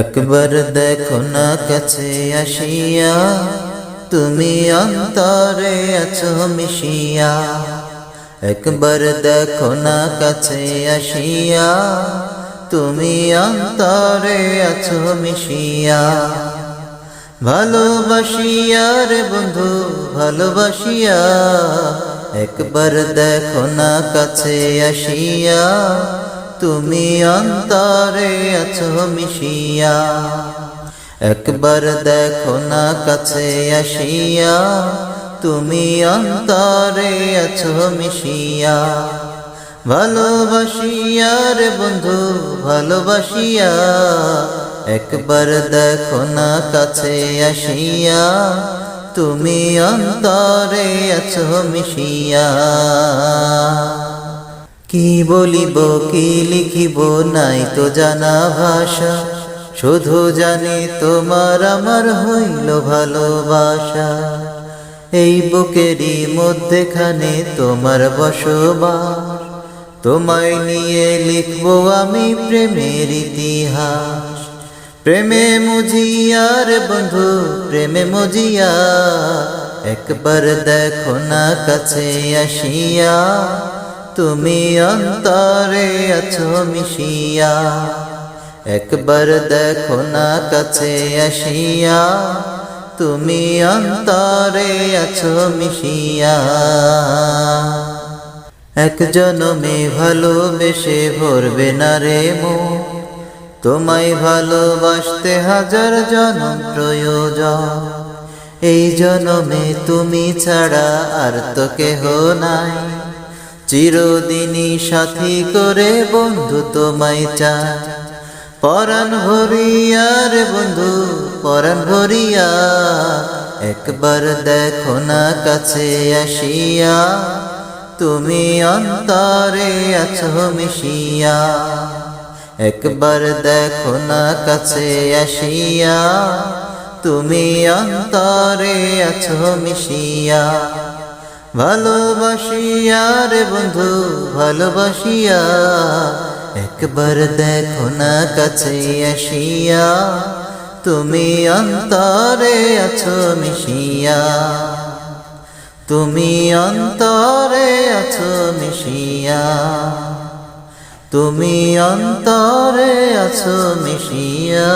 একবার দেখো না কাছে আসিয়া, তুমি অন্তরে আছো মিশিয়া। একবার দেখো না কাছে আসিয়া, তুমি অন্তরে আছো মিশিয়া। ভালোবাসিয়া রে বন্ধু, ভালোবাসিয়া। একবার দেখো না কাছে আসিয়া তুমি অন্তরে আছো মিশিয়া। একবার দেখো না কাছে আসিয়া, তুমি অন্তরে আছো মিশিয়া। ভালোবাসিয়া রে বন্ধু, ভালোবাসিয়া। একবার দেখো না কাছে আসিয়া, তুমি অন্তরে আছো মিশিয়া। কি বলিব, কি লিখিব, নাই তো জানা ভাষা। শুধু জানি তোমার আমার হইল ভালোবাসা। এই বুকেরই মধ্যেখানে তোমার বসবাস। তোমায় নিয়ে লিখব আমি প্রেমের ইতিহাস। প্রেমে মুজিয়ার বন্ধু, প্রেমে মুজিয়া। একবার দেখো না কাছে আসিয়া। তুমি অন্তরে আছো মিশিয়া। একবার দেখো না কাছে আসিয়া। তুমি অন্তরে আছো মিশিয়া। এক জনমে ভালোবেসে ভরবে না রে মো তোমায় ভালোবাসতে হাজার জনম প্রয়োজন। এই জনমে তুমি ছাড়া আর তো কেহ নাই। চিরদিনই সাথী করে বন্ধু তোমায় চা পরাণ ভরিয়া রে বন্ধু, পরাণ ভরিয়া, একবার দেখো না কাছে আসিয়া, তুমি অন্তরে আছো মিশিয়া। একবার দেখো না কাছে আসিয়া, তুমি অন্তরে আছো মিশিয়া। ভালোবাসিয়া রে বন্ধু, ভালোবাসিয়া। একবার দেখো না, কাছে আসিয়া। তুমি অন্তরে আছো, মিশিয়া। তুমি অন্তরে আছো, মিশিয়া। তুমি অন্তরে আছো, মিশিয়া।